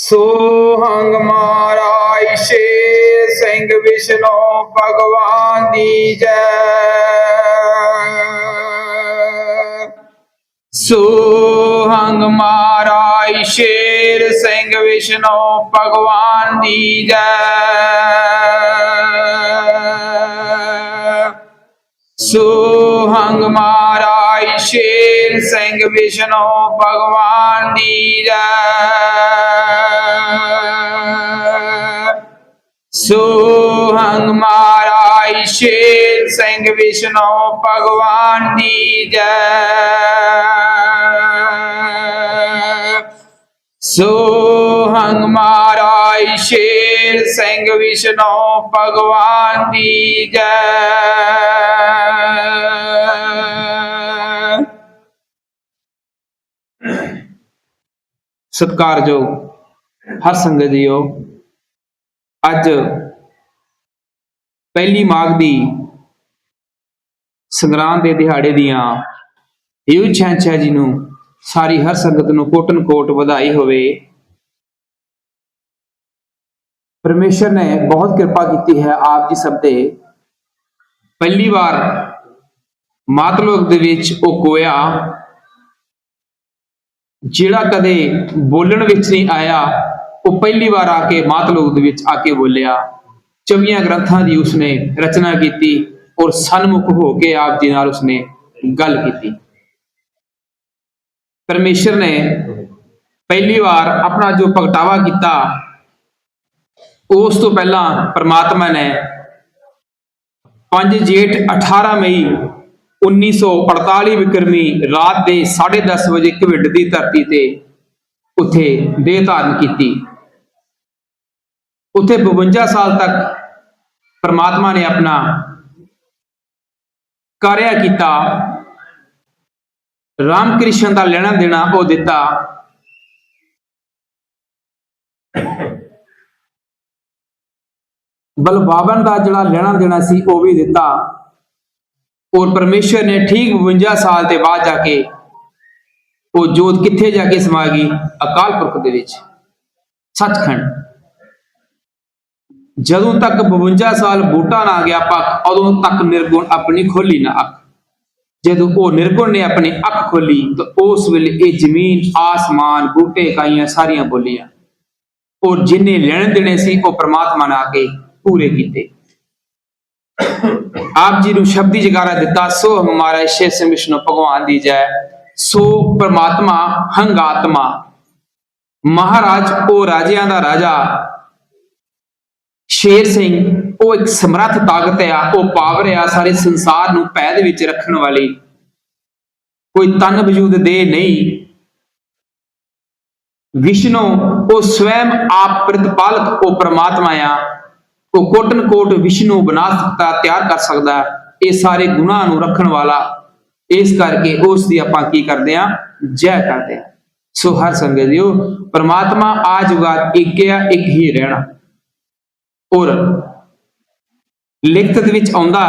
ਸੋਹੰਗ ਹੰਗ ਸ਼ੇਰ ਸਿੰਘ ਵਿਸ਼ਨੋ ਭਗਵਾਨ ਦੀ ਜੈ। ਸੋਹੰਗ ਹੰਗ ਸ਼ੇਰ ਸਿੰਘ ਵਿਸ਼ਨੋ ਭਗਵਾਨ ਦੀ ਜੈ। ਸੋਹੰਗ ਹੰਗ ਸ਼ੇਰ ਸਿੰਘ ਵਿਸ਼ਨੂੰ ਭਗਵਾਨ ਦੀ ਜੈ ਸੋ ਹੰਗ ਮਹਾਰਾਜ ਸ਼ੇਰ ਸਿੰਘ ਵਿਸ਼ਨੂੰ ਭਗਵਾਨ ਦੀ ਜੈ ਸੋ ਹੰਗ ਮਹਾਰਾਜ ਸ਼ੇਰ ਸਿੰਘ ਵਿਸ਼ਨੂੰ ਭਗਵਾਨ ਸਤਿਕਾਰਯੋਗ, ਹਰ ਸੰਗਤ ਜੀਓ। ਅੱਜ ਪਹਿਲੀ ਮਾਘ ਦੀ ਸੰਗਰਾਂਦ ਦੇ ਦਿਹਾੜੇ ਦੀਆਂ ਯੂ ਛਾਂਛਾ ਜੀ ਨੂੰ ਸਾਰੀ ਹਰ ਸੰਗਤ ਨੂੰ ਕੋਟਨ ਕੋਟ ਵਧਾਈ ਹੋਵੇ। ਪਰਮੇਸ਼ਰ ਨੇ ਬਹੁਤ ਕਿਰਪਾ ਕੀਤੀ ਹੈ ਆਪ ਜੀ ਸਭ ਤੇ। ਪਹਿਲੀ ਵਾਰ ਮਾਤਲੋਕ ਦੇ ਵਿੱਚ ਉਹ ਕੋਇਆ। ਜਿਹੜਾ ਕਦੇ ਬੋਲਣ ਵਿੱਚ ਨਹੀਂ ਆਇਆ, ਉਹ ਪਹਿਲੀ ਵਾਰ ਆ ਕੇ ਮਾਤਲੋਕ ਦੇ ਵਿੱਚ ਆ ਕੇ ਬੋਲਿਆ। 24 ਗ੍ਰੰਥਾਂ ਦੀ ਉਸਨੇ ਰਚਨਾ ਕੀਤੀ ਔਰ ਸਨਮੁਖ ਹੋ ਕੇ ਆਪ ਜੀ ਨਾਲ ਉਸਨੇ ਗੱਲ ਕੀਤੀ। ਪਰਮੇਸ਼ਰ ਨੇ ਪਹਿਲੀ ਵਾਰ ਆਪਣਾ ਜੋ ਪ੍ਰਗਟਾਵਾ ਕੀਤਾ, ਉਸ ਤੋਂ ਪਹਿਲਾਂ ਪ੍ਰਮਾਤਮਾ ਨੇ 5 ਜੇਠ 18 ਮਈ 1948 ਵਿਕਰਮੀ ਰਾਤ ਦੇ 10:30 ਵਜੇ ਕਵਿੱਡ ਦੀ ਧਰਤੀ ਤੇ ਉੱਥੇ ਦੇਹ ਧਾਰਨ ਕੀਤੀ। ਉੱਥੇ 52 ਸਾਲ ਤੱਕ ਪ੍ਰਮਾਤਮਾ ਨੇ ਆਪਣਾ ਕਾਰਿਆ ਕੀਤਾ। ਰਾਮ ਕ੍ਰਿਸ਼ਨ ਦਾ ਲੈਣਾ ਦੇਣਾ ਉਹ ਦਿੱਤਾ। ਬਲਬਾਵਨ ਦਾ ਜਿਹੜਾ ਲੈਣਾ ਦੇਣਾ ਸੀ ਉਹ ਵੀ ਦਿੱਤਾ। ਔਰ ਪਰਮੇਸ਼ਰ ਨੇ ਠੀਕ 52 ਸਾਲ ਦੇ ਬਾਅਦ ਜਾ ਕੇ ਉਹ ਜੋਤ ਕਿੱਥੇ ਜਾ ਕੇ ਸਮਾ ਗਈ? ਅਕਾਲ ਪੁਰਖ ਦੇ ਵਿੱਚ। ਸੱਚਖੰਡ। ਜਦੋਂ ਤੱਕ 52 ਸਾਲ ਬੂਟਾ ਨਾ ਗਿਆ ਪੱਕ ਉਦੋਂ ਤੱਕ ਨਿਰਗੁਣ ਆਪਣੀ ਖੋਲੀ ਨਾ ਅੱਖ। ਜਦੋਂ ਉਹ ਨਿਰਗੁਣ ਨੇ ਆਪਣੀ ਅੱਖ ਖੋਲੀ, ਤਾਂ ਉਸ ਵੇਲੇ ਇਹ ਜ਼ਮੀਨ, ਆਸਮਾਨ, ਬੂਟੇ ਕਾਈਆਂ ਸਾਰੀਆਂ ਬੋਲੀਆਂ। ਔਰ ਜਿਨੇ ਲੈਣ ਦੇਣੇ ਸੀ, ਉਹ ਪ੍ਰਮਾਤਮਾ ਨੇ ਆ ਕੇ ਪੂਰੇ ਕੀਤੇ। ਆਪ ਜੀ ਨੂੰ ਸ਼ਬਦੀ ਜਗਾਰਾ ਦਿੱਤਾ, ਸੋ ਹਮਾਰਾ ਸ਼ੇਸ਼ ਵਿਸ਼ਨੂੰ ਭਗਵਾਨ ਦੀ ਜੈ। ਸੋ ਪ੍ਰਮਾਤਮਾ ਹੰਗਾਤਮਾ ਮਹਾਰਾਜ, ਉਹ ਰਾਜਿਆਂ ਦਾ ਰਾਜਾ। ਸ਼ੇਰ ਸਿੰਘ, ਉਹ ਇੱਕ ਸਮਰੱਥ ਤਾਕਤ ਆ, ਉਹ ਪਾਵਰ ਆ ਸਾਰੇ ਸੰਸਾਰ ਨੂੰ ਭੈ ਦੇ ਵਿੱਚ ਰੱਖਣ ਵਾਲੀ। ਕੋਈ ਤਨ ਵਜੂਦ ਦੇ ਨਹੀਂ। ਵਿਸ਼ਨੂੰ, ਉਹ ਸਵੈਮ ਆਪ ਪ੍ਰਤਪਾਲਕ, ਉਹ ਪ੍ਰਮਾਤਮਾ ਆ। ਉਹ ਕੋਟਨ ਕੋਟ ਵਿਸ਼ਨੂੰ ਬਣਾ ਸਕਦਾ, ਤਿਆਰ ਕਰ ਸਕਦਾ ਹੈ। ਇਹ ਸਾਰੇ ਗੁਣਾਂ ਨੂੰ ਰੱਖਣ ਵਾਲਾ, ਇਸ ਕਰਕੇ ਉਸ ਦੀ ਆਪਾਂ ਕੀ ਕਰਦੇ ਆ ਜੈ ਕਰਦੇ ਆ ਸੋ ਹਰ ਸੰਗਤ ਜੀਓ, ਪ੍ਰਮਾਤਮਾ ਆ ਜੁਗਾ ਇੱਕ ਆ, ਇੱਕ ਹੀ ਰਹਿਣਾ। ਔਰ ਲਿਖਤ ਵਿੱਚ ਆਉਂਦਾ,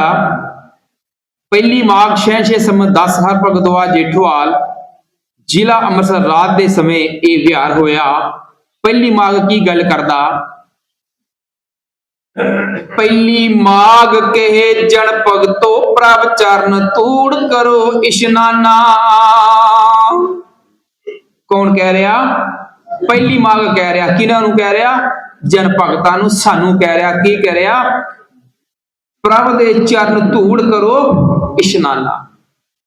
ਪਹਿਲੀ ਮਾਘ 66 ਸੰਮਤ 10 ਹਰ ਭਗਤਵਾ ਜੇਠੋਵਾਲ, ਜ਼ਿਲ੍ਹਾ ਅੰਮ੍ਰਿਤਸਰ ਰਾਤ ਦੇ ਸਮੇਂ ਇਹ ਵਿਹਾਰ ਹੋਇਆ। ਪਹਿਲੀ ਮਾਘ ਕੀ ਗੱਲ ਕਰਦਾ? ਪਹਿਲੀ ਮਾਗ ਕਹੇ ਜਨ ਭਗਤੋ, ਪ੍ਰਭ ਚਰਨ ਤੂੜ ਕਰੋ ਇਸ਼ਨਾਨਾ। ਕੌਣ ਕਹਿ ਰਿਹਾ? ਪਹਿਲੀ ਮਾਗ ਕਹਿ ਰਿਹਾ। ਕਿਹਨਾਂ ਨੂੰ ਕਹਿ ਰਿਹਾ? ਜਨ ਭਗਤਾਂ ਨੂੰ, ਸਾਨੂੰ ਕਹਿ ਰਿਹਾ। ਕੀ ਕਹਿ ਰਿਹਾ? ਪ੍ਰਭ ਦੇ ਚਰਨ ਧੂੜ ਕਰੋ ਇਸ਼ਨਾਨਾ।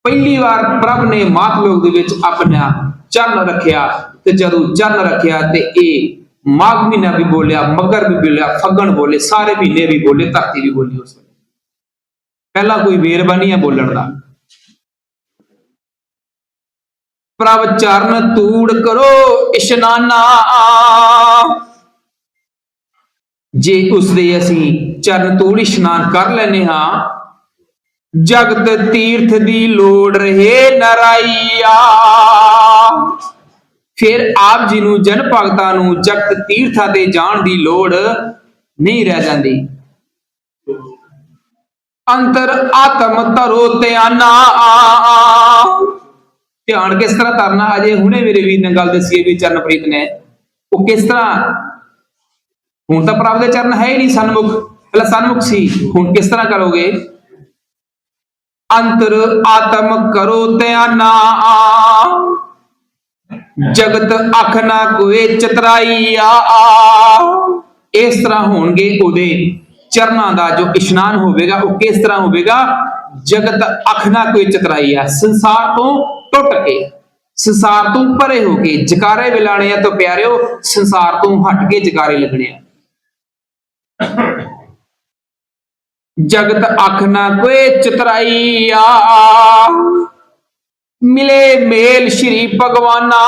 ਪਹਿਲੀ ਵਾਰ ਪ੍ਰਭ ਨੇ ਮਾਤ ਲੋਕ ਦੇ ਵਿੱਚ ਆਪਣਾ ਚਰਨ ਰੱਖਿਆ ਤੇ ਜਦੋਂ ਚਰਨ ਰੱਖਿਆ ਤੇ ਇਹ ਮਾਘ ਮਹੀਨਾ ਵੀ ਬੋਲਿਆ, ਮਗਰ ਵੀ ਬੋਲਿਆ, ਫੱਗਣ ਬੋਲੇ, ਸਾਰੇ ਮਹੀਨੇ ਵੀ ਬੋਲੇ, ਧਰਤੀ ਵੀ ਬੋਲੀ ਉਸ ਵੇਲੇ। ਪਹਿਲਾ ਕੋਈ ਵੇਰਬਾਨੀ ਹੈ ਬੋਲਣ ਦਾ। ਪ੍ਰਭ ਚਰਨ ਤੂੜ ਕਰੋ ਇਸ਼ਨਾਨਾ। ਜੇ ਉਸ ਦੇ ਅਸੀਂ ਚਰਨ ਤੂੜ ਇਸ਼ਨਾਨ ਕਰ ਲੈਨੇ ਹਾਂ, ਜਗਤ ਤੀਰਥ ਦੀ ਲੋੜ ਰਹੇ ਨਰਾਈਆ। ਫਿਰ ਆਪ ਜੀ ਨੂੰ ਜਨ ਭਗਤਾਂ ਨੂੰ ਜਗਤ ਤੀਰਥਾਂ ਤੇ ਜਾਣ ਦੀ ਲੋੜ ਨਹੀਂ ਰਹਿ ਜਾਂਦੀ। ਅੰਤਰ ਆਤਮ ਤਰੋ ਧਿਆਨਾ। ਧਿਆਨ ਕਿਸ ਤਰ੍ਹਾਂ ਕਰਨਾ ਅਜੇ ਹੁਣੇ ਮੇਰੇ ਵੀਰ ਨੇ ਗੱਲ ਦੱਸੀ ਵੀ ਚਰਨਪ੍ਰੀਤ ਨੇ। ਉਹ ਕਿਸ ਤਰ੍ਹਾਂ? ਹੁਣ ਤਾਂ ਪ੍ਰਭ ਦੇ ਚਰਨ ਹੈ ਹੀ ਨਹੀਂ ਸਨਮੁਖ। ਪਹਿਲਾਂ ਸਨਮੁਖ ਸੀ, ਹੁਣ ਕਿਸ ਤਰ੍ਹਾਂ ਕਰੋਗੇ? ਅੰਤਰ ਆਤਮ ਕਰੋ ਧਿਆਨਾ। ਜਗਤ ਅਖ ਨਾ ਕੋਏ ਚਤਰਾਈਆ। ਇਸ ਤਰ੍ਹਾਂ ਹੋਣਗੇ ਉਹਦੇ ਚਰਨਾਂ ਦਾ ਜੋ ਇਸ਼ਨਾਨ ਹੋਵੇਗਾ, ਉਹ ਕਿਸ ਤਰ੍ਹਾਂ ਹੋਵੇਗਾ? ਜਗਤ ਅਖ ਨਾ ਕੋਈ ਚਤਰਾਈਆ। ਸੰਸਾਰ ਤੋਂ ਟੁੱਟ ਕੇ, ਸੰਸਾਰ ਤੋਂ ਪਰੇ ਹੋ ਕੇ ਜਕਾਰੇ ਵਿਲਾਣੇ ਆ ਤਾਂ ਪਿਆਰਿਓ, ਸੰਸਾਰ ਤੋਂ ਹਟ ਕੇ ਜਕਾਰੇ ਲੱਗਣੇ ਆ। ਜਗਤ ਅਖ ਨਾ ਕੋਈ ਚਤਰਾਈਆ। ਮਿਲੇ ਮੇਲ ਸ਼੍ਰੀ ਭਗਵਾਨਾ।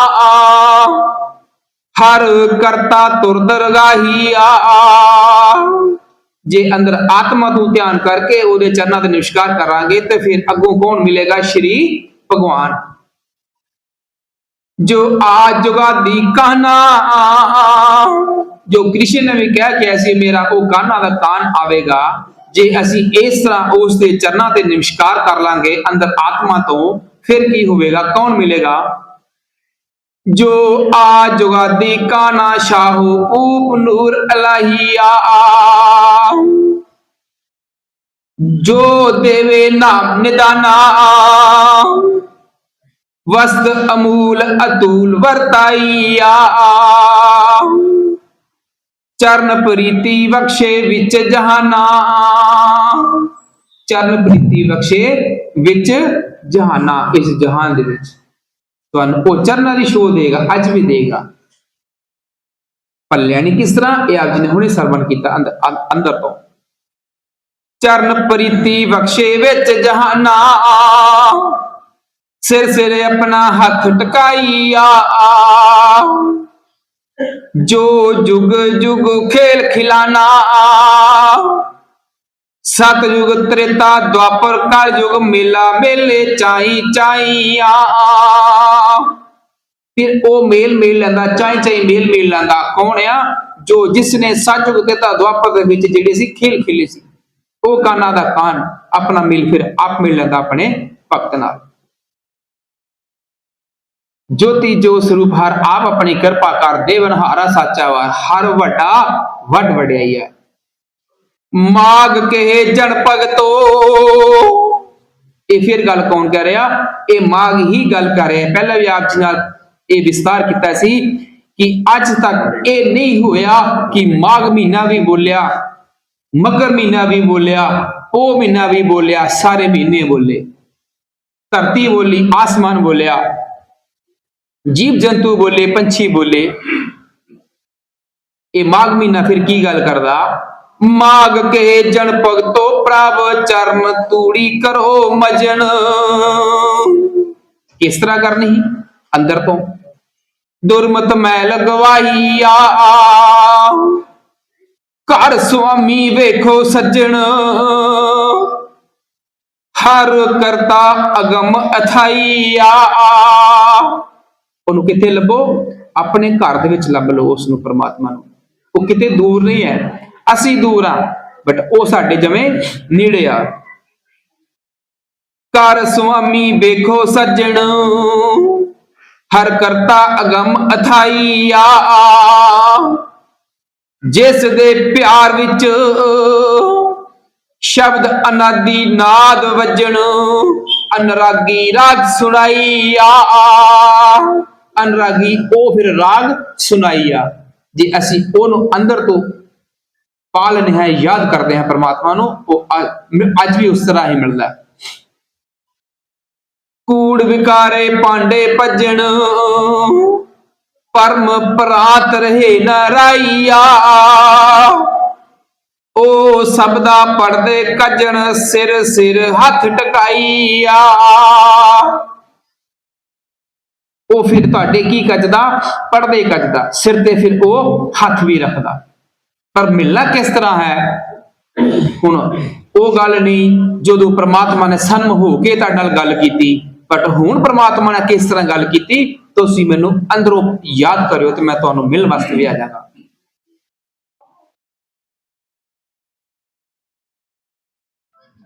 ਹਰ ਕਰਤਾ ਤੁਰ ਦਰਗਾਹੀ ਆ। ਜੇ ਅੰਦਰ ਆਤਮਾ ਨੂੰ ਧਿਆਨ ਕਰਕੇ ਉਹਦੇ ਚਰਨਾਂ ਤੇ ਨਿਸ਼ਕਾਰ ਕਰਾਂਗੇ ਤੇ ਫਿਰ ਅੱਗੋਂ ਕੌਣ ਮਿਲੇਗਾ ਸ਼੍ਰੀ ਭਗਵਾਨ? ਜੋ ਆ ਜੁਗਾਦੀ ਕਾਨਾ ਜੋ ਕ੍ਰਿਸ਼ਨ ਨੇ ਵੀ ਕਿਹਾ ਕਿ ਐਸੀ ਮੇਰਾ ਉਹ ਕਾਨਾ ਦਾ ਕਾਨ ਆਵੇਗਾ। ਜੇ ਅਸੀਂ ਇਸ ਤਰ੍ਹਾਂ ਉਸ ਦੇ ਚਰਨਾਂ ਤੇ ਨਮਸਕਾਰ ਕਰ ਲਾਂਗੇ, ਅੰਦਰ ਆਤਮਾ ਤੋਂ ਫਿਰ ਕੀ ਹੋਵੇਗਾ? ਕੌਣ ਮਿਲੇਗਾ? ਜੋ ਆ ਜੁਗਾਦੀ ਕਾਨਾ ਸ਼ਾਹੂ ਊਪ ਨੂਰ ਅਲਾਹੀਆ ਜੋ ਦੇਵੇ ਨਾਮ ਨਿਦਾਨਾ। ਵਸਤ ਅਮੂਲ ਅਤੂਲ ਵਰਤਾਈਆ ਚਰਨ ਪ੍ਰੀਤੀ ਬਖਸ਼ੇ ਵਿੱਚ ਜਹਾਨਾ। ਚਰਨ ਪ੍ਰੀਤੀ ਬਖਸ਼ੇ ਵਿੱਚ ਜਹਾਨਾ, ਇਸ ਜਹਾਨ ਦੇ ਵਿੱਚ। ਤੁਹਾਨੂੰ ਉਹ ਚਰਨਾਂ ਦੀ ਸ਼ੋਅ ਦੇਗਾ, ਅੱਜ ਵੀ ਦੇਗਾ। ਪੱਲਿਆ ਨਹੀਂ ਕਿਸ ਤਰ੍ਹਾਂ ਇਹ ਆਪ ਜੀ ਨੇ ਹੁਣੇ ਸਰਵਣ ਕੀਤਾ ਅੰਦਰ ਤੋਂ। ਚਰਨ ਪ੍ਰੀਤੀ ਬਖਸ਼ੇ ਵਿੱਚ ਜਹਾਨਾ। ਸਿਰ ਸਿਰ ਆਪਣਾ ਹੱਥ ਟਕਾਈਆ। ਜੋ ਜੁਗ ਜੁਗ ਖੇਲ ਖਿਲਾਨਾ। ਸਤਜੁਗ ਤ੍ਰੇਤਾ ਦੁਆਪਰ ਕਲ ਯੁਗ ਮੇਲਾ ਮੇਲੇ ਚਾਈ ਚਾਈਆ। ਫਿਰ ਉਹ ਮੇਲ ਮੇਲ ਲੈਂਦਾ, ਚਾਈ ਚਾਈ ਮੇਲ ਮੇਲ ਲੈਂਦਾ। ਕੌਣ ਆ? ਜੋ ਜਿਸ ਨੇ ਸਤਯੁਗ ਤ੍ਰੇਤਾ ਦੁਆਪਰ ਦੇ ਵਿੱਚ ਜਿਹੜੇ ਸੀ, ਖੇਲ ਖੇਲੇ ਸੀ। ਉਹ ਕਾਨਾ ਦਾ ਕਾਨ ਆਪਣਾ ਮਿਲ ਫਿਰ ਆਪ ਮਿਲ ਲੈਂਦਾ ਆਪਣੇ ਭਗਤ ਨਾਲ। ਜੋਤੀ ਜੋ ਸਰੂਪ ਹਰ ਆਪ ਆਪਣੀ ਕਿਰਪਾ ਕਰ, ਦੇਵਨਹਾਰਾ ਸਾਚਾ ਵਾ, ਹਰ ਵੱਡਾ ਵੱਡ ਵਡਿਆਈ ਹੈ ਮਾਗ ਕੇ ਜਨ ਭਗਤੋ। ਇਹ ਫਿਰ ਗੱਲ ਕੌਣ ਕਰ ਰਿਹਾ? ਇਹ ਮਾਗ ਹੀ ਗੱਲ ਕਰ ਰਿਹਾ। ਪਹਿਲਾਂ ਵੀ ਆਪ ਜੀ ਨਾਲ ਇਹ ਵਿਸਤਾਰ ਕੀਤਾ ਸੀ ਕਿ ਅੱਜ ਤੱਕ ਇਹ ਨਹੀਂ ਹੋਇਆ ਕਿ ਮਾਗ ਮਹੀਨਾ ਵੀ ਬੋਲਿਆ, ਮਗਰ ਮਹੀਨਾ ਵੀ ਬੋਲਿਆ, ਉਹ ਮਹੀਨਾ ਵੀ ਬੋਲਿਆ, ਸਾਰੇ ਮਹੀਨੇ ਬੋਲੇ। ਧਰਤੀ ਬੋਲੀ, ਆਸਮਾਨ ਬੋਲਿਆ, ਜੀਵ ਜੰਤੂ ਬੋਲੇ, ਪੰਛੀ ਬੋਲੇ। ਇਹ ਮਾਘ ਮਹੀਨਾ ਫਿਰ ਕੀ ਗੱਲ ਕਰਦਾ? ਮਾਗ ਕੇ ਜਨ ਭਗਤੋ ਪ੍ਰਭ ਚਰਨ ਤੂੜੀ ਕਰੋ ਮਜਨ। ਕਿਸ ਤਰ੍ਹਾਂ ਕਰਨੀ ਸੀ? ਅੰਦਰ ਤੋਂ। ਦੁਰਮਤ ਮੈਂ ਲਗਵਾਈ ਘਰ ਸੁਆਮੀ ਵੇਖੋ ਸੱਜਣ। ਹਰ ਕਰਤਾ ਅਗਮ ਅਥਾਈਆ। ਉਹਨੂੰ ਕਿਤੇ ਲੱਭੋ? ਆਪਣੇ ਘਰ ਦੇ ਵਿੱਚ ਲੱਭ ਲਓ ਉਸ ਨੂੰ ਪ੍ਰਮਾਤਮਾ ਨੂੰ। ਉਹ ਕਿਤੇ ਦੂਰ ਨਹੀਂ ਹੈ। ਅਸੀਂ ਦੂਰ ਆ। ਬਟ ਉਹ ਸਾਡੇ ਜਮੇ ਨੇੜੇ ਆ। ਕਰ ਸੁਆਮੀ ਵੇਖੋ ਸੱਜਣ, ਹਰ ਕਰਤਾ ਅਗਮ ਅਥਾਈਆ। ਜਿਸ ਦੇ ਪਿਆਰ ਵਿੱਚ ਸ਼ਬਦ ਅਨਾਦੀ ਨਾਦ ਵੱਜਣ, ਅਨਰਾਗੀ ਰਾਗ ਸੁਣਾਈਆ। ਅਨਰਾਗੀ, ਉਹ ਫਿਰ ਰਾਗ ਸੁਣਾਈਆ। ਜੇ ਅਸੀਂ ਉਹਨੂੰ ਅੰਦਰ ਤੋਂ ਪਾ ਲੈਂਦੇ ਹਾਂ, ਯਾਦ ਕਰਦੇ ਹਾਂ ਪ੍ਰਮਾਤਮਾ ਨੂੰ, ਉਹ ਅੱਜ ਵੀ ਉਸ ਤਰ੍ਹਾਂ ਹੀ ਮਿਲਦਾ ਕੂੜ ਵਿਕਾਰੇ ਪਾਂਡੇ ਭੱਜਣ, ਪਰਮ ਪਰਾਤ ਰਹੇ ਨਰਾਈਆ। ਉਹ ਸਭ ਦਾ ਪੜਦੇ ਕੱਜਣ, ਸਿਰ ਸਿਰ ਹੱਥ ਟਕਾਈਆ। ਉਹ ਫਿਰ ਤੁਹਾਡੇ ਕੀ ਕੱਜਦਾ? ਪੜਦੇ ਕੱਜਦਾ, ਸਿਰ ਤੇ ਫਿਰ ਉਹ ਹੱਥ ਵੀ ਰੱਖਦਾ। ਪਰ ਮਿਲਣਾ ਕਿਸ ਤਰ੍ਹਾਂ ਹੈ? ਹੁਣ ਉਹ ਗੱਲ ਨਹੀਂ, ਜਦੋਂ ਪ੍ਰਮਾਤਮਾ ਨੇ ਸਨਮ ਹੋ ਕੇ ਤੁਹਾਡੇ ਨਾਲ ਗੱਲ ਕੀਤੀ ਬਟ ਹੁਣ ਪ੍ਰਮਾਤਮਾ ਨੇ ਕਿਸ ਤਰ੍ਹਾਂ ਗੱਲ ਕੀਤੀ, ਤੁਸੀਂ ਮੈਨੂੰ ਅੰਦਰੋਂ ਯਾਦ ਕਰਿਓ ਤੇ ਮੈਂ ਤੁਹਾਨੂੰ ਮਿਲਣ ਵਾਸਤੇ ਵੀ ਆ ਜਾਵਾਂਗਾ।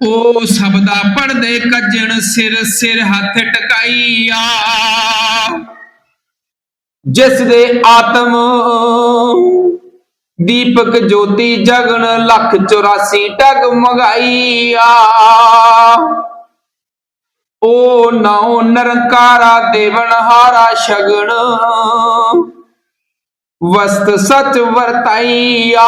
ਉਹ ਸਭ ਪੜਦੇ ਕੱਜਣ ਸਿਰ ਸਿਰ ਹੱਥ ਟਕਾਈਆ। ਜਿਸ ਦੇ ਆਤਮ ਦੀਪਕ ਜੋਤੀ ਜਗਨ ਲੱਖ 84 ਟਗ ਮਗਾਈਆ। ਓ ਨਾਉ ਨਿਰੰਕਾਰਾ ਦੇਵਨ ਹਾਰਾ ਸ਼ਗਨ, ਵਸਤ ਸਚ ਵਰਤਾਈਆ।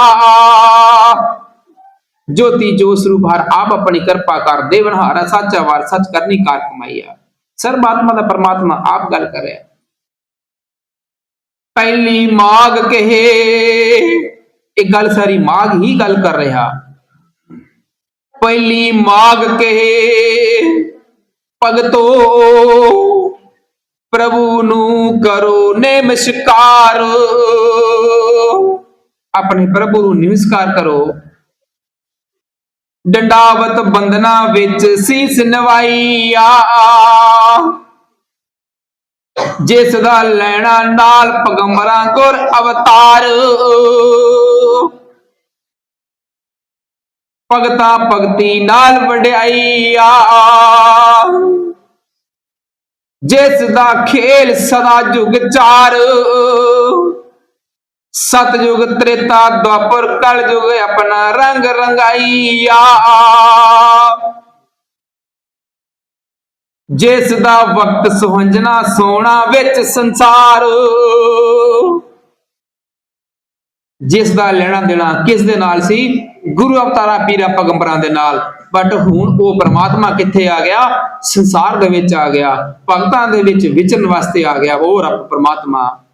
ਜੋਤੀ ਜੋ ਸਰੂਪ ਹਰ ਆਪ ਆਪਣੀ ਕਿਰਪਾ ਕਰ ਦੇਵਨ ਹਾਰਾ, ਸੱਚਾ ਵਾਰ ਸੱਚ ਕਰਨੀ ਕਾਰ ਕਮਾਈਆ। ਸਰਬਾਤਮਾ ਦਾ ਪਰਮਾਤਮਾ ਆਪ ਗੱਲ ਕਰ ਰਿਹਾ ਪਹਿਲੀ ਮਾਗ ਕਹੇ ਇਹ ਗੱਲ ਸਾਰੀ ਮਾਗ ਹੀ ਗੱਲ ਕਰ ਰਿਹਾ। ਪਹਿਲੀ ਮਾਗ ਕਹੇ, ਭਗਤੋ, ਪ੍ਰਭੂ ਨੂੰ ਕਰੋ ਨਮਸਕਾਰ। ਆਪਣੇ ਪ੍ਰਭੂ ਨੂੰ ਨਮਸਕਾਰ ਕਰੋ। ਡੰਡਾਵਤ ਬੰਦਨਾ ਵਿੱਚ ਸੀਸ ਨਵਾਈਆ ਜਿਸ ਦਾ ਲੈਣਾ ਨਾਲ ਪਗੰਬਰਾਂ ਗੁਰ ਅਵਤਾਰ। ਭਗਤਾ ਭਗਤੀ ਨਾਲ ਵਡਿਆਈਆ। ਜਿਸ ਦਾ ਖੇਲ ਸਦਾ ਜੁਗ ਚਾਰ। ਸਤਜੁਗ, ਤ੍ਰੇਤਾ, ਦੁਆਪਰ ਕਲ ਜੁਗ ਆਪਣਾ ਰੰਗ ਰੰਗਾਈਆ। ਜਿਸ ਦਾ ਵਕਤ ਸੁਹੰਜਣਾ ਸੋਣਾ ਵਿੱਚ ਸੰਸਾਰ। ਜਿਸ ਦਾ ਲੈਣਾ ਦੇਣਾ ਕਿਸ ਦੇ ਨਾਲ ਸੀ? ਗੁਰੂ ਅਵਤਾਰਾ ਪੀਰਾ ਪਗੰਬਰਾਂ ਦੇ ਨਾਲ। ਬਟ ਹੁਣ ਉਹ ਪ੍ਰਮਾਤਮਾ ਕਿੱਥੇ ਆ ਗਿਆ? ਸੰਸਾਰ ਦੇ ਵਿੱਚ ਆ ਗਿਆ। ਭਗਤਾਂ ਦੇ ਵਿੱਚ ਵਿਚਰਨ ਵਾਸਤੇ ਆ ਗਿਆ। ਉਹ ਰੱਬ ਪ੍ਰਮਾਤਮਾ।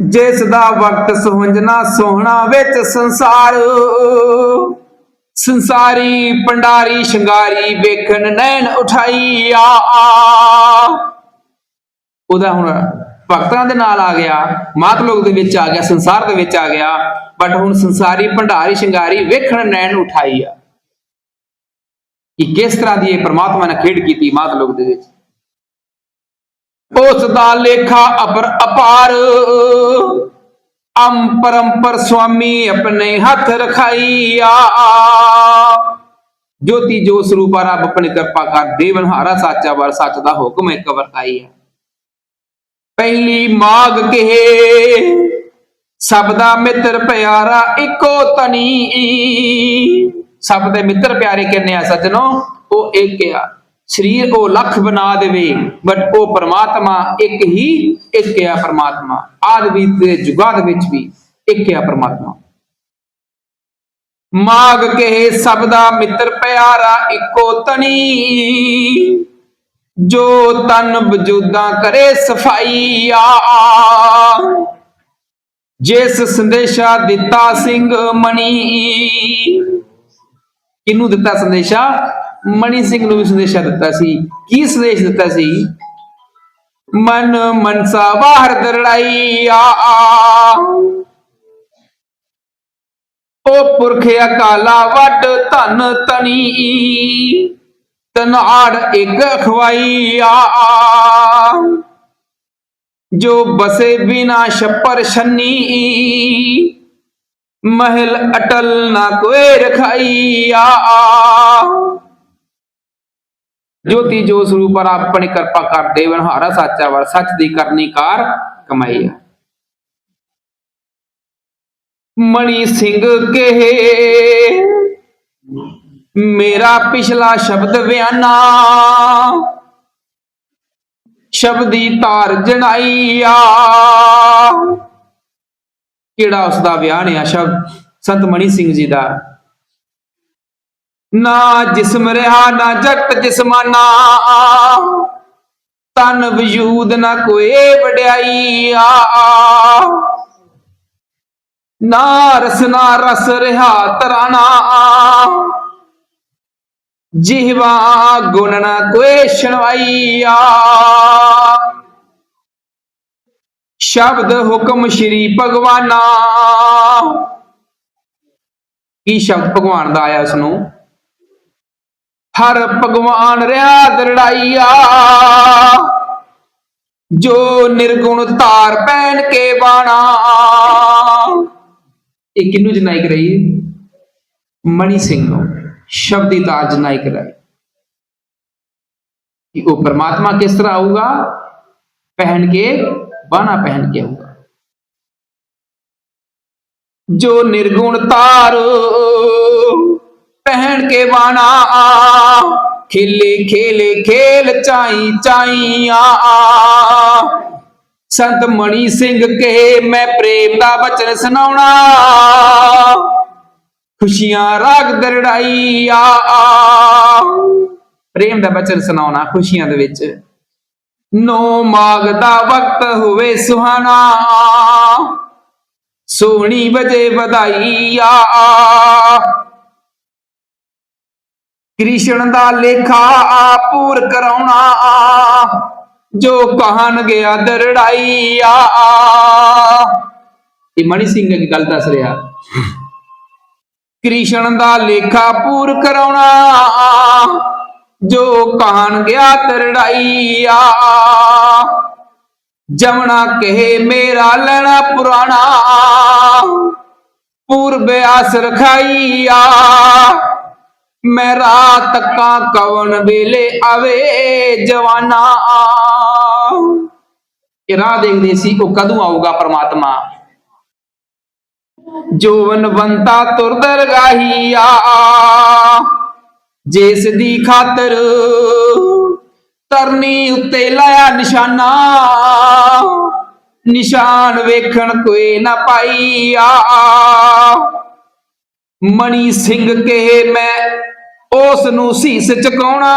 ਜਿਸ ਦਾ ਵਕਤ ਸੁਹੰਜਣਾ ਸੋਹਣਾ ਵਿੱਚ ਸੰਸਾਰ। ਸੰਸਾਰੀ ਪੰਡਾਰੀ ਸ਼ਿੰਗਾਰੀ ਵੇਖਣ ਨੈਣ ਉਠਾਈ ਆ। ਉਹਦਾ ਹੁਣ ਭਗਤਾਂ ਦੇ ਨਾਲ ਆ ਗਿਆ ਮਾਤ ਲੋਕ ਦੇ ਵਿੱਚ ਆ ਗਿਆ, ਸੰਸਾਰ ਦੇ ਵਿੱਚ ਆ ਗਿਆ ਬਟ ਹੁਣ ਸੰਸਾਰੀ, ਭੰਡਾਰੀ, ਸ਼ਿੰਗਾਰੀ ਵੇਖਣ ਨੈਣ ਉਠਾਈ ਆ। ਕਿ ਕਿਸ ਤਰ੍ਹਾਂ ਦੀ ਇਹ ਪ੍ਰਮਾਤਮਾ ਨੇ ਖੇਡ ਕੀਤੀ ਮਾਤ ਲੋਕ ਦੇ ਵਿੱਚ। ਉਸ ਦਾ ਲੇਖਾ ਅਪਰ ਅਪਾਰ। ਅਮ ਸੁਆਮੀ ਆਪਣੇ ਹੱਥ ਰਖਾਈਆ। ਜੋਤੀ ਜੋ ਸਰੂਪ ਰੱਬ ਆਪਣੀ ਕਿਰਪਾ ਕਰ ਦੇਵਨ ਸਾਚਾ ਵਰ ਸੱਚ ਦਾ ਹੁਕਮ ਇੱਕ ਵਰਤਾਈ ਹੈ। ਪਹਿਲੀ ਮਾਗ ਕਹੇ, ਸਭ ਦਾ ਮਿੱਤਰ ਪਿਆਰਾ ਇੱਕੋ ਤਨੀ ਸਭ ਦੇ ਮਿੱਤਰ ਪਿਆਰੇ ਕਿੰਨੇ ਆ ਸੱਜਣੋ? ਉਹ ਇੱਕ ਆ। ਸਰੀਰ ਉਹ ਲੱਖ ਬਣਾ ਦੇਵੇ ਬਟ ਉਹ ਪਰਮਾਤਮਾ ਇੱਕ ਹੀ ਇੱਕ ਆ ਪਰਮਾਤਮਾ। ਆਦਿ ਵੀ ਤੇ ਜੁਗਾਦ ਵਿੱਚ ਵੀ ਇੱਕ ਆ ਪਰਮਾਤਮਾ। ਮਾਗ ਕਹੇ ਸਭ ਦਾ ਮਿੱਤਰ ਪਿਆਰਾ ਇੱਕੋ ਤਣੀ ਜੋ ਤਨ ਵਜੂਦਾਂ ਕਰੇ ਸਫ਼ਾਈ ਆ ਜਿਸ ਸੰਦੇਸ਼ਾ ਦਿੱਤਾ ਸਿੰਘ ਮਣੀ ਕਿਹਨੂੰ ਦਿੱਤਾ ਸੰਦੇਸ਼ਾ? ਮਣੀ ਸਿੰਘ ਨੂੰ ਵੀ ਸੰਦੇਸ਼ਾ ਦਿੱਤਾ ਸੀ। ਕੀ ਸੰਦੇਸ਼ ਦਿੱਤਾ ਸੀ? ਮਨ ਮਨਸਾ ਬਾਹਰ ਦਰੜਾਈ ਆ। ਉਹ ਪੁਰਖ ਅਕਾਲਾ ਵੱਡ ਧਨ ਤਣੀ ਤਨਾੜ ਇੱਕ ਖਵਾਈ ਆ। ਜੋ ਬਸੇ ਬਿਨਾ ਛੱਪਰ ਛੰਨੀ, ਮਹਿਲ ਅਟਲ ਨਾ ਕੋਈ ਰਖਾਈ ਜੋਤੀ ਜੋ ਸਰੂਪ ਪਰ ਆਪਣੀ ਕਿਰਪਾ ਕਰ ਦੇਵਨ ਹਾਰਾ ਸਾਚਾ ਵਰ, ਸੱਚ ਦੀ ਕਰਨੀ ਕਾਰ ਕਮਾਈ ਆ। ਮਣੀ ਸਿੰਘ ਕਹੇ, ਮੇਰਾ ਪਿਛਲਾ ਸ਼ਬਦ ਬਿਆਨਾ, ਸ਼ਬਦੀ ਧਾਰ ਜਣਾਈਆ ਕਿਹੜਾ ਉਸ ਦਾ ਬਿਆਨ ਆ, ਸ਼ਬਦ? ਸੰਤ ਮਣੀ ਸਿੰਘ ਜੀ ਦਾ। ਨਾ ਜਿਸਮ ਰਹਾ, ਨਾ ਜਗਤ ਜਿਸਮਾਨਾ। ਤਨ ਵਜੂਦ ਨਾ ਕੋਏ ਵਡਿਆਈ ਆ ਨਾ ਰਸਨਾ ਰਸ ਰਹਾ ਤਰਾਣਾ ਜਿਹਵਾ ਗੁਣ ਨਾ ਕੋਏ ਸ਼ਣਵਾਈਆ ਸ਼ਬਦ ਹੁਕਮ ਸ਼੍ਰੀ ਭਗਵਾਨਾ। ਕੀ ਸ਼ਬਦ ਭਗਵਾਨ ਦਾ ਆਇਆ ਉਸ ਨੂੰ ਹਰ ਭਗਵਾਨ ਰਿਆ ਦਰੜਾਈਆ। ਜੋ ਨਿਰਗੁਣ ਧਾਰ ਪੈਣ ਕੇ ਬਾਣਾ। ਇਹ ਕਿੰਨੂੰ ਜਨਾਈ ਕਰਾਈ ਮਣੀ ਸਿੰਘ ਨੂੰ, ਸ਼ਬਦੀ ਧਾਰ ਜਨਾਈ ਕਰਾਈ ਕਿ ਉਹ ਪਰਮਾਤਮਾ ਕਿਸ ਤਰ੍ਹਾਂ ਆਊਗਾ? ਪਹਿਨ ਕੇ, ਬਾਣਾ ਪਹਿਨ ਕੇ ਆਊਗਾ। ਜੋ ਨਿਰਗੁਣ ਤਾਰ ਪਹਿਨ ਕੇ ਬਾਣਾ ਖੇਲੇ ਖੇਲੇ, ਖੇਲ ਚਾਈ, ਚਾਈਆਂ ਸੰਤ ਮਣੀ ਸਿੰਘ ਕਹੇ ਮੈਂ ਪ੍ਰੇਮ ਦਾ ਬਚਨ ਸੁਣਾਉਣਾ। ਖੁਸ਼ੀਆਂ ਰਾਗ ਦਰੜਾਈ ਆ। ਪ੍ਰੇਮ ਦਾ ਬਚਨ ਸੁਣਾਉਣਾ ਖੁਸ਼ੀਆਂ ਦੇ ਵਿੱਚ। ਨੋ ਮਾਗ ਦਾ ਵਕਤ ਹੋਵੇ ਸੁਹਾਣਾ। ਸੋਹਣੀ ਵਜੇ ਵਧਾਈ ਆ। ਕ੍ਰਿਸ਼ਨ ਦਾ ਲੇਖਾ ਆ ਪੂਰ ਕਰਾਉਣਾ, ਜੋ ਕਹਾਣ ਗਿਆ ਦਰੜਾਈ ਆ। ਇਹ ਮਣੀ ਸਿੰਘ ਦੀ ਗੱਲ ਦੱਸ ਰਿਹਾ। ਕ੍ਰਿਸ਼ਨ ਦਾ ਲੇਖਾ ਪੂਰ ਕਰਾਉਣਾ, ਜੋ ਕਹਾਣ ਗਿਆ ਤਰੜਾਈ ਆ। ਜਮਣਾ ਕਹੇ, ਮੇਰਾ ਲੈਣਾ ਪੁਰਾਣਾ, ਪੂਰਬ ਆਸ ਰਖਾਈ ਮੈਂ ਰਾਤ ਕਾ ਕਵਨ ਵੇਲੇ ਆਵੇ ਜਵਾਨਾ। ਇਹ ਰਾਹ ਦੇਖਦੇ ਸੀ ਉਹ ਕਦੋਂ ਆਊਗਾ ਪ੍ਰਮਾਤਮਾ। ਜੋਵਨਵੰਤਾ ਤੁਰ ਦਰਗਾਹੀ ਜਿਸ ਦੀ ਖਾਤਰ ਤਰਨੀ ਉੱਤੇ ਲਾਇਆ ਨਿਸ਼ਾਨਾ। ਨਿਸ਼ਾਨ ਵੇਖਣ ਕੋਈ ਨਾ ਪਾਈ ਆ ਮਣੀ ਸਿੰਘ ਕਹੇ, ਮੈਂ ਉਸ ਨੂੰ ਸੀਸ ਝੁਕਾਉਣਾ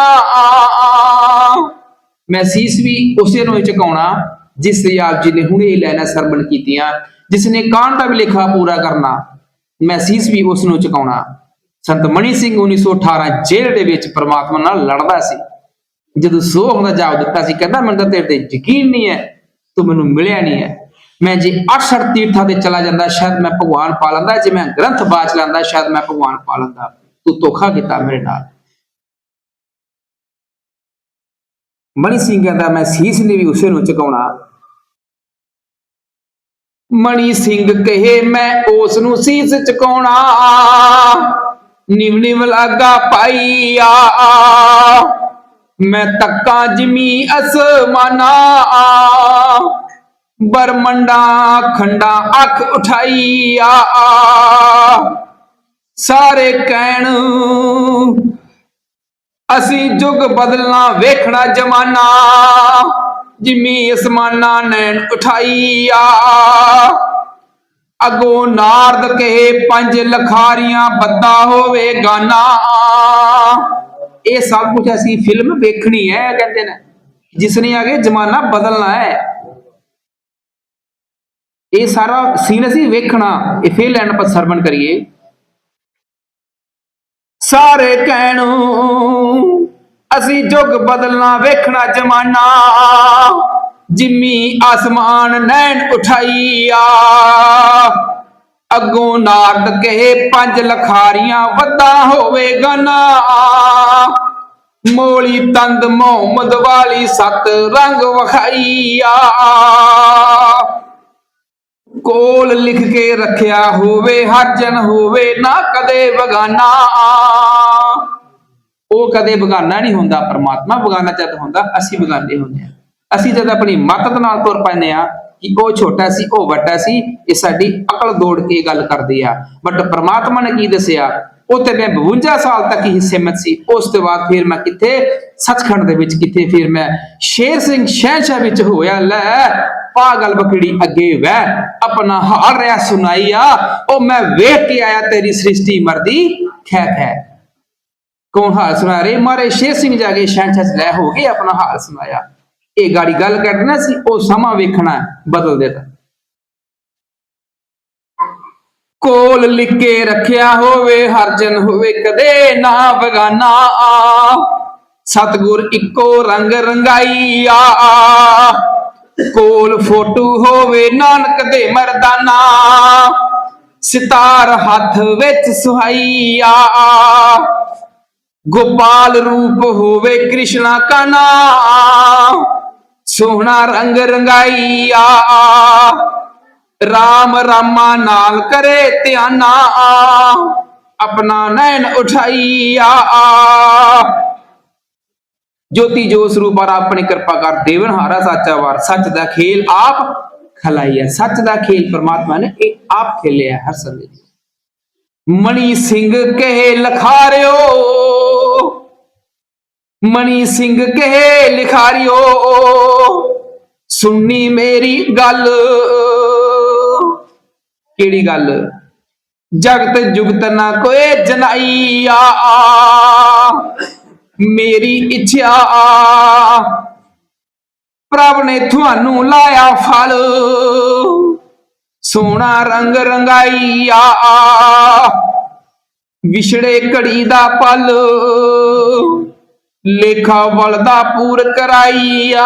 ਮੈਂ ਸੀਸ ਵੀ ਉਸੇ ਨੂੰ ਹੀ ਜਿਸ ਤੇ ਆਪ ਜੀ ਨੇ ਹੁਣੇ ਹੀ ਲੈਣਾ ਸਰਵਣ ਕੀਤੀਆਂ ਜਿਸ ਨੇ ਕਾਂਡ ਦਾ ਵੀ ਲੇਖਾ ਪੂਰਾ ਕਰਨਾ, ਮੈਂ ਸੀਸ ਵੀ ਉਸ ਨੂੰ ਝੁਕਾਉਣਾ ਸੰਤ ਮਣੀ ਸਿੰਘ 1918 ਜੇਲ੍ਹ ਦੇ ਵਿੱਚ ਪ੍ਰਮਾਤਮਾ ਨਾਲ ਲੜਦਾ ਸੀ। ਜਦੋਂ ਸੋਹ ਦਾ ਜਵਾਬ ਦਿੱਤਾ ਸੀ, ਕਹਿੰਦਾ ਮੈਨੂੰ ਤਾਂ ਤੇਰੇ ਤੇ ਯਕੀਨ ਨਹੀਂ ਹੈ, ਤੂੰ ਮੈਨੂੰ ਮਿਲਿਆ ਨਹੀਂ ਹੈ। ਮੈਂ ਜੇ 68 ਤੀਰਥਾਂ ਤੇ ਚਲਾ ਜਾਂਦਾ, ਸ਼ਾਇਦ ਮੈਂ ਭਗਵਾਨ ਪਾ ਲੈਂਦਾ, ਜੇ ਮੈਂ ਗ੍ਰੰਥ ਬਾਚ ਲੈਂਦਾ, ਸ਼ਾਇਦ ਮੈਂ ਭਗਵਾਨ ਪਾ ਲੈਂਦਾ। ਤੂੰ ਧੋਖਾ ਕੀਤਾ ਮੇਰੇ ਨਾਲ। ਮਣੀ ਸਿੰਘ ਕਹਿੰਦਾ, ਮੈਂ ਸੀਸ ਨੇ ਵੀ ਉਸੇ ਨੂੰ ਝੁਕਾਉਣਾ ਮਣੀ ਸਿੰਘ ਕਹੇ, ਮੈਂ ਉਸ ਨੂੰ ਸੀਸ ਝੁਕਾਉਣਾ ਨਿਵ ਨਿਵ ਲਾਗਾ ਪਾਈ ਆ ਮੈਂ ਤੱਕਾ ਜਮੀ ਅਸਮਾਨਾ। ਬਰਮੰਡਾ ਖੰਡਾ ਅੱਖ ਉਠਾਈ ਆ ਸਾਰੇ ਕਹਿਣ। ਅਸੀਂ ਜੁਗ ਬਦਲਣਾ ਵੇਖਣਾ ਜਮਾਨਾ, ਜਿਮੀ ਅਸਮਾਨਾ ਨੈਣ ਉਠਾਈ ਆ। ਅਗੋ ਨਾਰਦ ਕਹੇ ਪੰਜ ਲਖਾਰੀਆਂ ਬੱਦਾ ਹੋਵੇ ਗਾਨਾ। ਇਹ ਸਭ ਕੁਝ ਅਸੀਂ ਫਿਲਮ ਵੇਖਣੀ ਹੈ, ਕਹਿੰਦੇ ਨੇ। ਜਿਸ ਨੇ ਆਗੇ ਜਮਾਨਾ ਬਦਲਣਾ ਹੈ। ਇਹ ਸਾਰਾ ਸੀਨ ਅਸੀਂ ਵੇਖਣਾ, ਇਹ ਫੇਰ ਲੈਣ ਪਰ ਸਰਵਣ ਕਰੀਏ। ਸਾਰੇ ਕਹਿਣ, ਅਸੀਂ ਯੁੱਗ ਬਦਲਣਾ, ਵੇਖਣਾ ਜਮਾਨਾ। ਜਿਮੀ ਆਸਮਾਨ ਨੈਣ ਉਠਾਈ ਆ। ਅੱਗੋਂ ਨਾਰਦ ਕਹੇ, ਪੰਜ ਲਖਾਰੀਆਂ ਵੱਡਾ ਹੋਵੇਗਾ ਨਾ ਮੋਲੀ ਤੰਦ ਮੁਹੰਮਦ ਵਾਲੀ ਸਤ ਰੰਗ ਵਖਾਈ ਕੋਲ ਲਿਖ ਕੇ ਰੱਖਿਆ ਹੋਵੇ, ਹਰ ਹੋਵੇ, ਨਾ ਕਦੇ ਬਗਾਨਾ। ਉਹ ਕਦੇ ਬਗਾਨਾ ਨਹੀਂ ਹੁੰਦਾ, ਪਰਮਾਤਮਾ ਬਗਾਨਾ ਜਦ ਹੁੰਦਾ, ਅਸੀਂ ਬਗਾਨੇ ਹੁੰਦੇ ਆ ਅਸੀਂ ਜਦ ਆਪਣੀ ਮਤਤ ਨਾਲ ਤੁਰ ਪੈਂਦੇ ਆ ਕਿ ਉਹ ਛੋਟਾ ਸੀ, ਉਹ ਵੱਡਾ ਸੀ, ਇਹ ਸਾਡੀ ਅਕਲ ਦੌੜ ਕੇ ਗੱਲ ਕਰਦੀ ਆ। ਬਟ ਪਰਮਾਤਮਾ ਨੇ ਕੀ ਦੱਸਿਆ? ਉੱਥੇ ਮੈਂ 52 ਸਾਲ ਤੱਕ ਹੀ ਸਿਮਤ ਸੀ। ਉਸ ਤੋਂ ਬਾਅਦ ਫਿਰ ਮੈਂ ਕਿੱਥੇ? ਸੱਚਖੰਡ ਦੇ ਵਿੱਚ ਕਿੱਥੇ ਫਿਰ ਮੈਂ ਸ਼ੇਰ ਸਿੰਘ ਸ਼ਹਿਸ਼ਾ ਵਿੱਚ ਹੋਇਆ। ਲੈ ਪਾਗਲ ਬਕੜੀ ਅੱਗੇ ਵਹਿ। ਆਪਣਾ ਹਾਲ ਰਿਆ ਆ। ਉਹ ਮੈਂ ਵੇਖ ਕੇ ਆਇਆ, ਤੇਰੀ ਸ੍ਰਿਸ਼ਟੀ ਮਰਦੀ। ਖੈ ਖੈ ਕੌਣ ਹਾਰ ਸੁਣਾ ਰੇ ਮਾਰੇ ਸ਼ੇਰ ਸਿੰਘ ਜਾ ਕੇ ਸ਼ਹਿਸ਼ਾ ਲੈ ਹੋ ਗਏ ਆਪਣਾ ਹਾਰ ਸੁਣਾਇਆ। ਇਹ ਗਾੜੀ ਗੱਲ ਕਰਨਾ ਸੀ, ਉਹ ਸਮਾਂ ਵੇਖਣਾ ਬਦਲ ਦਿੱਤਾ। ਕੋਲ ਲਿਖ ਕੇ ਰੱਖਿਆ ਹੋਵੇ, ਹਰ ਜਨ ਹੋਵੇ ਕਦੇ ਨਾ ਬਗਾਨਾ। ਸਤਗੁਰ ਇੱਕੋ ਰੰਗ ਰੰਗਾਈ ਆ ਕੋਲ ਫੋਟੋ ਹੋਵੇ ਨਾਨਕ ਦੇ ਮਰਦਾਨਾ। ਸਿਤਾਰ ਹੱਥ ਵਿੱਚ ਸੁਹਾਈ ਆ ਗੋਪਾਲ ਰੂਪ ਹੋਵੇ ਕ੍ਰਿਸ਼ਨਾ ਕਾ ਸੋਹਣਾ ਰੰਗ ਰੰਗਾਈ ਆ ਰਾਮ ਰਾਮਾ ਨਾਲ ਕਰੇ ਧਿਆਨਾ ਆਪਣਾ ਨੈਣ ਉਠਾਈ ਜੋਤੀ ਜੋ ਸਰੂਪ ਆਪਣੀ ਕਿਰਪਾ ਕਰ ਦੇਵਨ ਹਾਰਾ ਸਾਚਾ ਵਾਰ। ਸੱਚ ਦਾ ਖੇਲ ਆਪ ਖਲਾਈਆ ਸੱਚ ਦਾ ਖੇਲ ਪ੍ਰਮਾਤਮਾ ਨੇ ਇਹ ਆਪ ਖੇਲਿਆ ਹਰ ਸਮੇਂ ਮਣੀ ਸਿੰਘ ਕਹੇ ਲਖਾਰਿਓ। ਮਣੀ ਸਿੰਘ ਕਹੇ ਲਿਖਾਰਿਓ। ਸੁਣਨੀ ਮੇਰੀ ਗੱਲ। ਕਿਹੜੀ ਗੱਲ? ਜਗਤ ਜੁਗਤ ਨਾ ਕੋਏ ਜਨਾਈਆ। ਮੇਰੀ ਇੱਛਾ। ਪ੍ਰਭ ਨੇ ਤੁਹਾਨੂੰ ਲਾਇਆ ਫਲ। ਸੋਹਣਾ ਰੰਗ ਰੰਗਾਈਆ। ਵਿਛੜੇ ਘੜੀ ਦਾ ਪਲ। ਲੇਖਾ ਵਲ ਦਾ ਪੂਰ ਕਰਾਈਆ।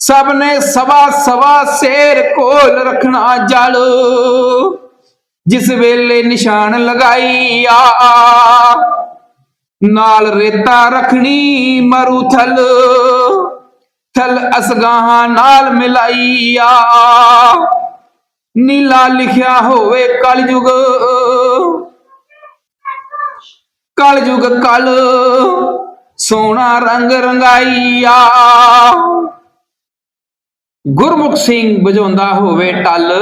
ਸਭ ਨੇ ਸਵਾ ਸਵਾ ਸੇਰ ਕੋਲ ਰੱਖਣਾ ਜਲ। ਜਿਸ ਵੇਲੇ ਨਿਸ਼ਾਨ ਲਗਾਈਆ ਨਾਲ ਰੇਤਾ ਰਖਣੀ ਮਰੂ ਥਲ। ਥਲ ਅਸਗਾਹਾਂ ਨਾਲ ਮਿਲਾਈਆ ਨੀਲਾ ਲਿਖਿਆ ਹੋਵੇ ਕਲਯੁਗ ਕਲਯੁਗ ਕਲ ਸੋਹਣਾ ਰੰਗ ਰੰਗਾਈਆ ਗੁਰਮੁਖ ਸਿੰਘ ਵਜਾਉਂਦਾ ਹੋਵੇ ਟਲ,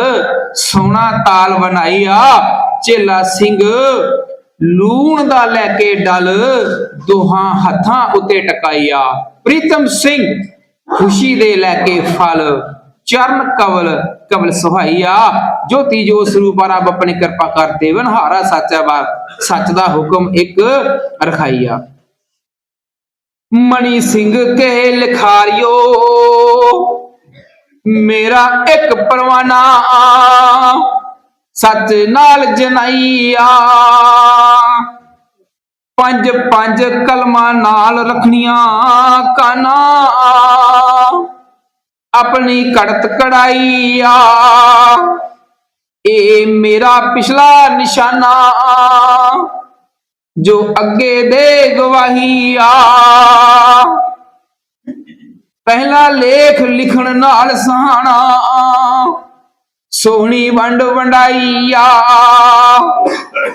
ਸੋਹਣਾ ਤਾਲ ਬਣਾਈਆ, ਚੇਲਾ ਸਿੰਘ ਲੂਣ ਦਾ ਲੈ ਕੇ ਡਲ, ਦੋਹਾਂ ਹੱਥਾਂ ਉੱਤੇ ਟਕਾਈਆ। ਪ੍ਰੀਤਮ ਸਿੰਘ ਖੁਸ਼ੀ ਦੇ ਲੈ ਕੇ ਫਲ, ਚਰਨ ਕਵਲ ਕਵਲ ਸੁਹਾਈਆ। ਜੋਤੀ ਜੋ ਸਰੂਪ ਰੱਬ ਆਪਣੀ ਕਿਰਪਾ ਕਰ ਦੇਵਨ ਹਾਰਾ ਸਾਚਾ ਬਾ ਸੱਚ ਦਾ ਹੁਕਮ ਇੱਕ ਰਖਾਈਆ। ਮਣੀ ਸਿੰਘ ਕੇ ਲਿਖਾਰਿਓ ਮੇਰਾ ਇੱਕ ਪਰਵਾਨਾ ਸੱਚ ਨਾਲ ਜਨਾਈਆ। ਪੰਜ ਪੰਜ ਕਲਮਾਂ ਨਾਲ ਰੱਖਣੀਆਂ ਕਾਨਾ। ਆਪਣੀ ਕੜਤ ਕੜਾਈਆ। ਇਹ ਮੇਰਾ ਪਿਛਲਾ ਨਿਸ਼ਾਨਾ, ਜੋ ਅੱਗੇ ਦੇ ਗਵਾਹੀਆ। ਪਹਿਲਾ ਲੇਖ ਲਿਖਣ ਨਾਲ ਸਹਾਣਾ। ਸੋਹਣੀ ਵੰਡ ਵੰਡਾਈਆ।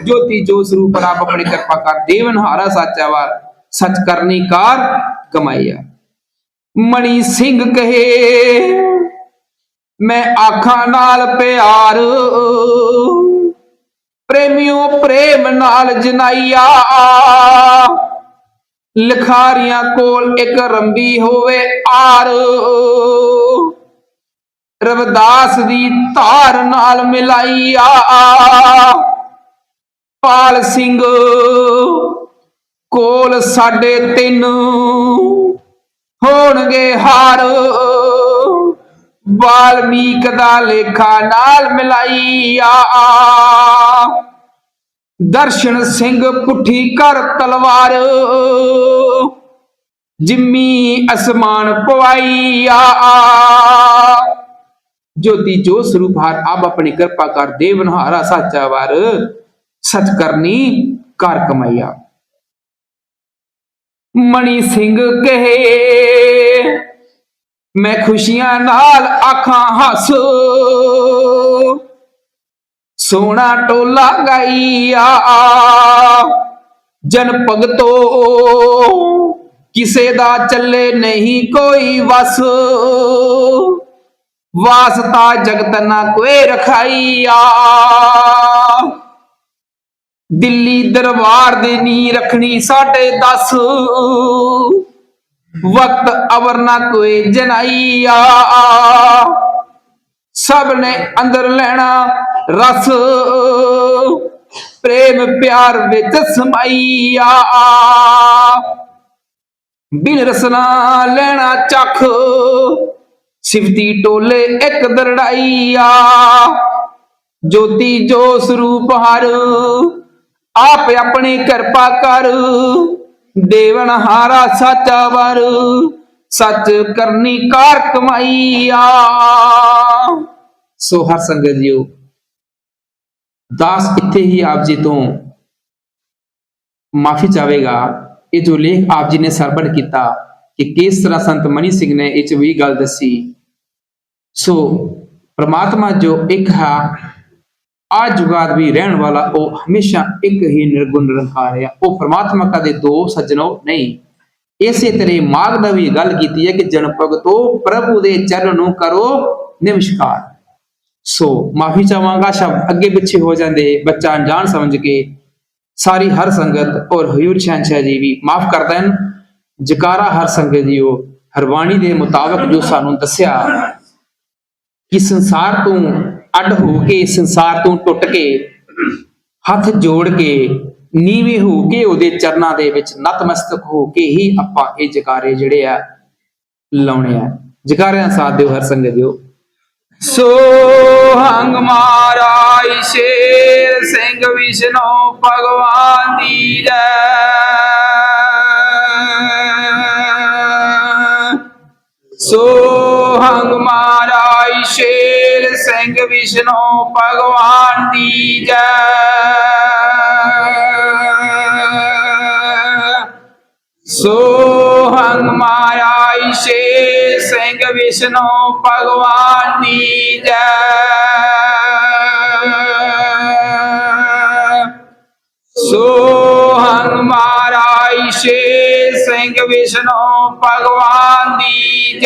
ਜੋਤੀ ਜੋ ਸਰੂਪ ਰੱਬ ਆਪਣੀ ਕਿਰਪਾ ਕਰ ਦੇਵਨ ਸਾਚਾ ਵਾਰ, ਸੱਚ ਕਰਨੀ ਕਾਰ ਕਮਾਈਆ। ਮਣੀ ਸਿੰਘ ਕਹੇ, ਮੈਂ ਆਖਾਂ ਨਾਲ ਪਿਆਰ, ਪ੍ਰੇਮਿਓ ਪ੍ਰੇਮ ਨਾਲ ਜਨਾਈਆ। ਲਿਖਾਰੀਆਂ ਕੋਲ ਇੱਕ ਰੰਬੀ ਹੋਵੇ ਆਰ। ਰਵਦਾਸ ਦੀ ਧਾਰ ਨਾਲ ਮਿਲਾਈ ਆ। ਪਾਲ ਸਿੰਘ ਕੋਲ ਸਾਡੇ ਤਿੰਨ ਹੋਣਗੇ ਹਾਰ। ਵਾਲਮੀਕ ਦਾ ਲੇਖਾ ਨਾਲ ਮਿਲਾਈ ਆ। ਦਰਸ਼ਨ ਸਿੰਘ ਪੁੱਠੀ ਕਰ ਤਲਵਾਰ। ਜਿੰਮੀ ਅਸਮਾਨ ਪਵਾਈਆ। ਜੋਤੀ ਜੋ ਸਰੂਪ ਹਾਰ, ਆਪ ਆਪਣੀ ਕਿਰਪਾ ਕਰ ਦੇਵਨਹਾਰਾ ਸਾਚਾ ਵਾਰ। ਸਚ ਕਰਨੀ ਕਰ ਕਮਾਈਆ। ਮਣੀ ਸਿੰਘ ਕਹੇ, ਮੈਂ ਖੁਸ਼ੀਆਂ ਨਾਲ ਆਖਾਂ ਹੱਸ। ਸੋਹਣਾ ਟੋਲਾ ਗਾਈਆ। ਜਨ ਭਗਤੋ, ਕਿਸੇ ਦਾ ਚੱਲੇ ਨਹੀਂ ਕੋਈ ਵਸ। ਵਾਸਤਾ ਜਗਤ ਨਾ ਕੋਈ ਰਖਾਈਆ। ਦਿੱਲੀ ਦਰਬਾਰ ਦੇ ਨੀ ਰੱਖਣੀ ਸਾਡੇ 10 ਵਕਤ ਅਵਰ ਨਾ ਕੋਈ ਜਨਾਈਆ। ਸਭ ਨੇ ਅੰਦਰ ਲੈਣਾ ਰਸ। ਪ੍ਰੇਮ ਪਿਆਰ ਵਿੱਚ ਸਮਾਈਆ। ਬਿਨ ਰਸਨਾ ਲੈਣਾ ਚੱਖ। ਸਿਫਤੀ ਟੋਲੇ ਇੱਕ ਦਰੜਾਈਆ। ਜੋਤੀ ਜੋ ਸਰੂਪ ਹਰ, ਆਪ ਆਪਣੀ ਕਿਰਪਾ ਕਰ। ਦੇਵਨ ਹਾਰਾ ਸਾਚਾ ਸੱਚ ਕਰਨੀ ਕਾਰ ਕਮਾਈਆ। ਸੋ ਹਰ ਸੰਗਤ ਜੀਓ, ਦਾਸ ਇੱਥੇ ਹੀ ਆਪ ਜੀ ਤੋਂ ਮਾਫੀ ਚਾਹੇਗਾ ਇਹ ਜੋ ਲੇਖ ਆਪ ਜੀ ਨੇ ਸਰਬੜ ਕੀਤਾ ਕਿ ਕਿਸ ਤਰ੍ਹਾਂ ਸੰਤ ਮਨੀ ਸਿੰਘ ਨੇ ਇਹ ਚ ਵੀ ਗੱਲ ਦੱਸੀ। ਸੋ ਪ੍ਰਮਾਤਮਾ ਜੋ ਇੱਕ ਹੈ, ਆ ਜੁਗਾਦ ਵੀ ਰਹਿਣ ਵਾਲਾ, ਉਹ ਹਮੇਸ਼ਾ ਇੱਕ ਹੀ ਨਿਰਗੁਣ ਨਿਰੰਕਾਰ ਉਹ ਪ੍ਰਮਾਤਮਾ ਕਦੇ ਦੋ ਸੱਜਣੋ ਨਹੀਂ। ਇਸੇ ਤਰ੍ਹਾਂ ਮਾਗ ਦਾ ਵੀ ਗੱਲ ਕੀਤੀ ਹੈ ਕਿ ਜਨ ਭਗਤੋ ਪ੍ਰਭੂ ਦੇ ਚਰਨ ਨੂੰ ਕਰੋ ਨਮਸਕਾਰ। ਸੋ ਮਾਫੀ ਚਾਹਾਂਗਾ ਸ਼ਬਦ ਅੱਗੇ ਪਿੱਛੇ ਹੋ ਜਾਂਦੇ, ਬੱਚਾ ਅਣਜਾਣ ਸਮਝ ਕੇ, ਸਾਰੀ ਹਰ ਸੰਗਤ ਔਰ ਹਯੂਰ ਸ਼ਹਿਨशाह ਜੀ ਵੀ ਮਾਫ ਕਰ ਦੇਣ। ਜਕਾਰਾ ਹਰ ਸੰਗਤ ਜੀਓ, ਹਰਬਾਣੀ ਦੇ ਮੁਤਾਬਕ ਜੋ ਸਾਨੂੰ ਦੱਸਿਆ ਕਿ ਸੰਸਾਰ ਤੋਂ ਅੱਡ ਹੋ ਕੇ, ਸੰਸਾਰ ਤੋਂ ਟੁੱਟ ਕੇ, ਹੱਥ ਜੋੜ ਕੇ ਨੀਵੇਂ ਹੋ ਕੇ ਉਹਦੇ ਚਰਨਾਂ ਦੇ ਵਿੱਚ ਨਤਮਸਤਕ ਹੋ ਕੇ ਹੀ ਆਪਾਂ ਇਹ ਜਕਾਰੇ ਜਿਹੜੇ ਆ ਲਾਉਣੇ ਆ। ਜਕਾਰਿਆਂ ਦਾ ਸਾਥ ਦਿਓ, ਹਰ ਸੰਗਤ ਦਿਓ। ਸੋ ਹੰਗ ਮਹਾਰਾਜ, ਸ਼ੇਰ ਸਿੰਘ ਵਿਸ਼ਨੋ ਭਗਵਾਨ ਦੀ ਜੈ। ਸੋ ਹੰਗ ਮਹਾਰਾਜ, ਸ਼ੇਰ ਸਿੰਘ ਵਿਸ਼ਨੋ ਭਗਵਾਨ ਦੀ ਜੈ। ਸੋ ਹੰਗ ਮਹਾਰਾਜ ਸ਼ੇਰ ਸਿੰਘ ਵਿਸ਼ਨੂੰ ਭਗਵਾਨ ਦੀ ਜੈ। ਸੋ ਹੰਗ ਮਹਾਰਾਜ ਸ਼ੇਰ ਸਿੰਘ ਵਿਸ਼ਨੂੰ ਭਗਵਾਨ ਦੀ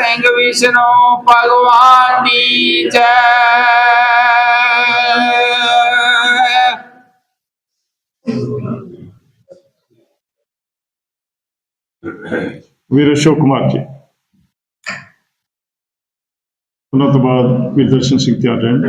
ਸਿੰਘ ਵਿਸ਼ਨੂੰ ਭਗਵਾਨ ਦੀ ਜੈ। ਵੀਰ ਅਸ਼ੋਕ ਕੁਮਾਰ ਜੀ। ਉਹਨਾਂ ਤੋਂ ਬਾਅਦ ਵੀਰ ਦਰਸ਼ਨ ਸਿੰਘ ਤਿਆਰ ਰਹਿਣ